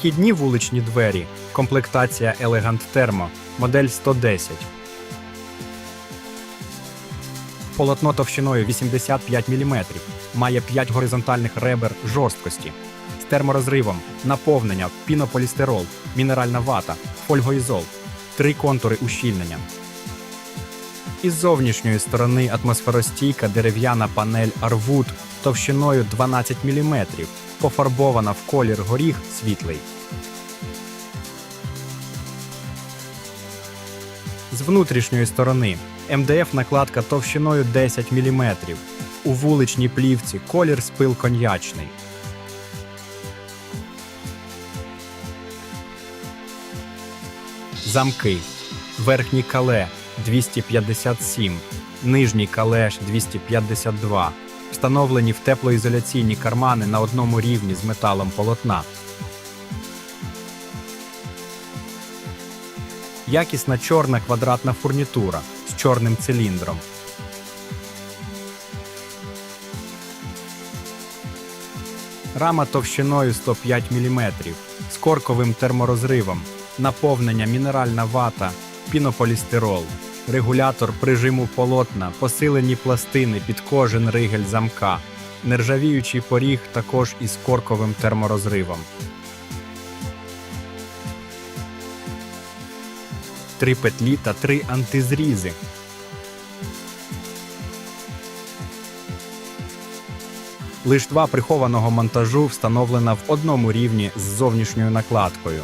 Вхідні вуличні двері. Комплектація Elegant Thermo, модель 110. Полотно товщиною 85 мм. Має 5 горизонтальних ребер жорсткості. З терморозривом, наповнення, пінополістирол, мінеральна вата, фольгоізол, три контури ущільнення. Із зовнішньої сторони атмосферостійка дерев'яна панель Arwood товщиною 12 мм, пофарбована в колір горіх світлий. З внутрішньої сторони МДФ накладка товщиною 10 мм. У вуличній плівці колір спил коньячний. Замки. Верхній кале 257, нижній калеш 252. Встановлені в теплоізоляційні кармани на одному рівні з металом полотна. Якісна чорна квадратна фурнітура з чорним циліндром. Рама товщиною 105 мм з корковим терморозривом, наповнення мінеральна вата, пінополістирол, регулятор прижиму полотна, посилені пластини під кожен ригель замка, нержавіючий поріг також із корковим терморозривом. Три петлі та три антизрізи. Лиштва прихованого монтажу встановлена в одному рівні з зовнішньою накладкою.